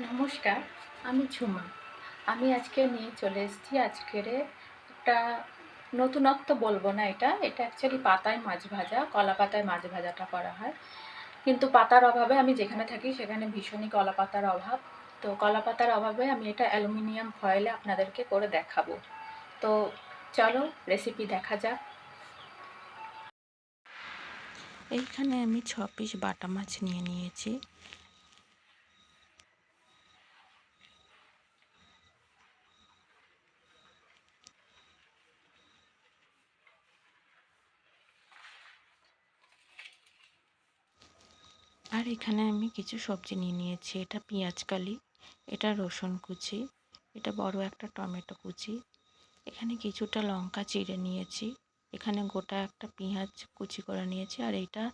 নমস্কার, আমি ঝুমা। আমি আজকে নিয়ে চলে এসেছি আজকের একটা নতুনত্ব বলব না এটা এটা অ্যাকচুয়ালি পাতায় মাছ ভাজা, কলা পাতায় মাছ ভাজাটা করা হয়। কিন্তু পাতার অভাবে আমি যেখানে থাকি সেখানে ভীষণই কলা পাতার অভাব। তো কলা পাতার অভাবে আমি এটা অ্যালুমিনিয়াম ফয়েলে আপনাদেরকে করে দেখাবো। তো চলো রেসিপি দেখা যাক। এইখানে আমি ছ পিস বাটা মাছ নিয়ে নিয়েছি। এখানে আমি কিছু সবজি নিয়ে নিয়েছি। এটা পেঁয়াজ কালি, এটা রসুন কুচি, এটা বড় একটা টমেটো কুচি, এখানে কিছুটা লঙ্কা চিড়ে নিয়েছি, এখানে গোটা একটা পেঁয়াজ কুচি করে নিয়েছি, আর এইটা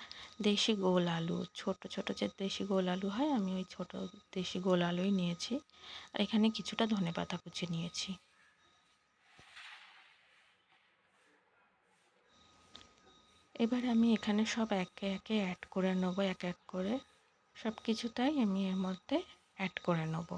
দেশি গোল আলু, ছোট ছোট যে দেশি গোল আলু হয়, আমি ওই ছোট দেশি গোল আলুই নিয়েছি, আর এখানে কিছুটা ধনে পাতা কুচি নিয়েছি। এবার আমি এখানে সব একে একে অ্যাড করে নেব, এক এক করে। সব কিছুটাই আমি এর মধ্যে অ্যাড করে নেব।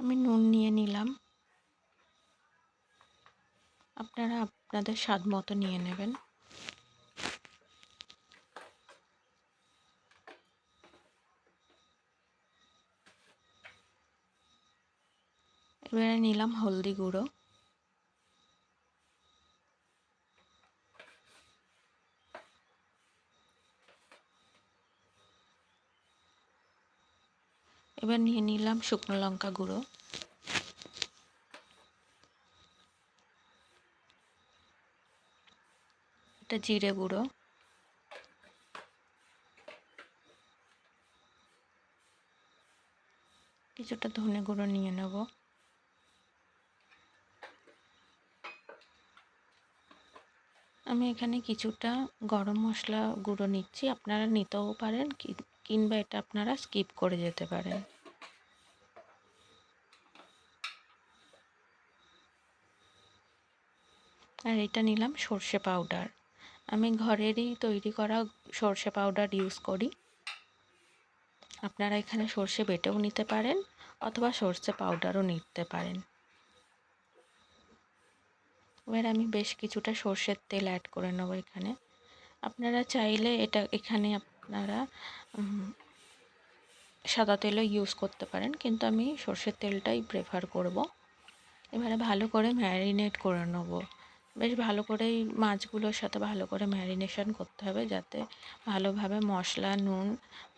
আমি নুন নিয়ে নিলাম। আপনারা আপনাদের স্বাদ মতো নিয়ে নেবেন। এবারে নিলাম হলদি গুঁড়ো। এবার নিয়ে নিলাম শুকনো লঙ্কা গুঁড়ো। এটা জিরে গুঁড়ো। কিছুটা ধনে গুঁড়ো নিয়ে নেব। আমি এখানে কিছুটা গরম মশলা গুঁড়ো নিচ্ছি, আপনারা নিতেও পারেন কিংবা এটা আপনারা স্কিপ করে যেতে পারেন। আর এটা নিলাম সর্ষে পাউডার আমি ঘরেরই তৈরি করা সর্ষে পাউডার ইউজ করি। আপনারা এখানে সর্ষে বেটেও নিতে পারেন অথবা সর্ষে পাউডারও নিতে পারেন। এবার আমি বেশ কিছুটা সর্ষের তেল অ্যাড করে নেব এখানে। আপনারা চাইলে এটা এখানে আপনারা সাদা তেলও ইউজ করতে পারেন, কিন্তু আমি সর্ষের তেলটাই প্রেফার করব। এবারে ভালো করে ম্যারিনেট করে নেব। বেশ ভালো করেই মাছগুলোর সাথে ভালো করে ম্যারিনেশন করতে হবে, যাতে ভালোভাবে মশলা, নুন,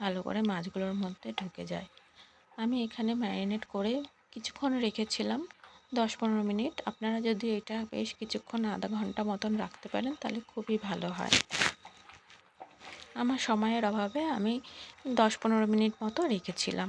ভালো করে মাছগুলোর মধ্যে ঢুকে যায়। আমি এখানে ম্যারিনেট করে কিছুক্ষণ রেখেছিলাম দশ পনেরো মিনিট। আপনারা যদি এটা বেশ কিছুক্ষণ আধা ঘণ্টা মতন রাখতে পারেন, তাহলে খুবই ভালো হয়। আমার সময়ের অভাবে আমি দশ পনেরো মিনিট মতো রেখেছিলাম।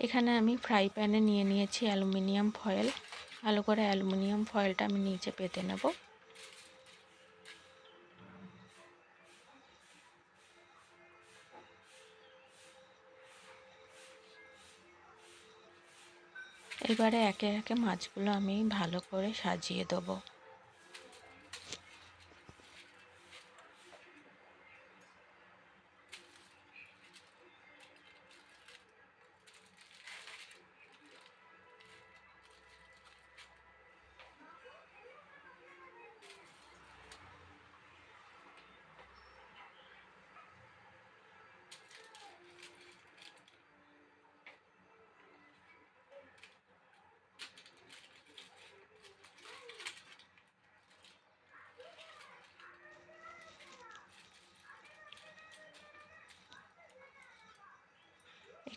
এখানে আমি ফ্রাই প্যানে নিয়ে নিয়েছি অ্যালুমিনিয়াম ফয়েল। ভালো করে অ্যালুমিনিয়াম ফয়েলটা আমি নিচে পেতে নেব। এবারে একে একে মাছগুলো আমি ভালো করে সাজিয়ে দেবো।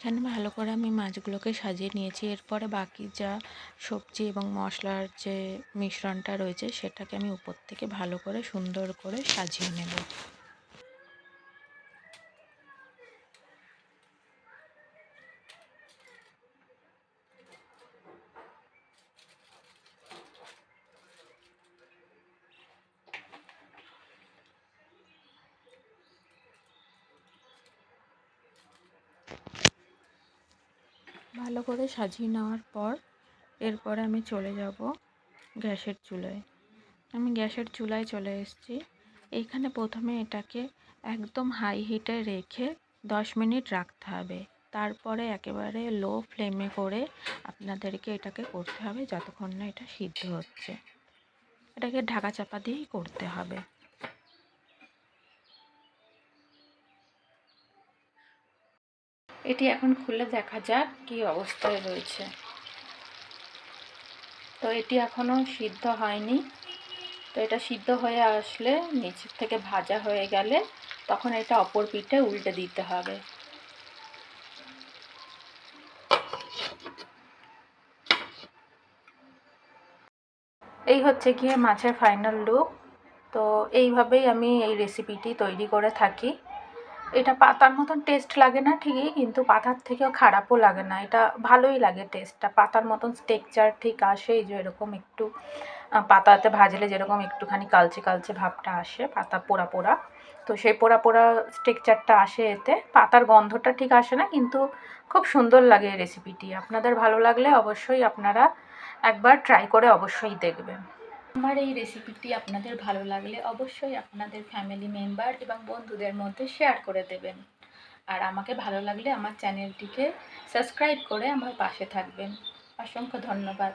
এখানে ভালো করে আমি মাছগুলোকে সাজিয়ে নিয়েছি। এরপরে বাকি যা সবজি এবং মশলার যে মিশ্রণটা রয়েছে, সেটাকে আমি উপর থেকে ভালো করে সুন্দর করে সাজিয়ে নেব। ভালো করে সাজিয়ে নেওয়ার পর এরপরে আমি চলে যাব গ্যাসের চুলায়। আমি গ্যাসের চুলায় চলে এসেছি। এইখানে প্রথমে এটাকে একদম হাই হিটে রেখে দশ মিনিট রাখতে হবে। তারপরে একেবারে লো ফ্লেমে করে আপনাদেরকে এটাকে করতে হবে যতক্ষণ না এটা সিদ্ধ হচ্ছে। এটাকে ঢাকা চাপা দিয়েই করতে হবে। এটি এখন খুলে দেখা যাক কি অবস্থায় রয়েছে। তো এটি এখনও সিদ্ধ হয়নি। তো এটা সিদ্ধ হয়ে আসলে নিচের থেকে ভাজা হয়ে গেলে তখন এটা অপর পিঠে উল্টে দিতে হবে। এই হচ্ছে গিয়ে মাছের ফাইনাল লুক তো এইভাবেই আমি এই রেসিপিটি তৈরি করে থাকি। এটা পাতার মতন টেস্ট লাগে না ঠিকই, কিন্তু পাতার থেকেও খারাপও লাগে না। এটা ভালোই লাগে টেস্টটা পাতার মতন টেক্সচার ঠিক আসে, এই যে এরকম একটু পাতাতে ভাজলে যেরকম একটুখানি কালচে কালচে ভাবটা আসে, পাতা পোড়া পোড়া। তো সেই পোড়া পোড়া টেক্সচারটা আসে এতে। পাতার গন্ধটা ঠিক আসে না, কিন্তু খুব সুন্দর লাগে এই রেসিপিটি আপনাদের ভালো লাগলে অবশ্যই আপনারা একবার ট্রাই করে অবশ্যই দেখবেন। আমার এই রেসিপিটি আপনাদের ভালো লাগলে অবশ্যই আপনাদের ফ্যামিলি মেম্বার এবং বন্ধুদের মধ্যে শেয়ার করে দেবেন। আর আমাকে ভালো লাগলে আমার চ্যানেলটিকে সাবস্ক্রাইব করে আমার পাশে থাকবেন। অসংখ্য ধন্যবাদ।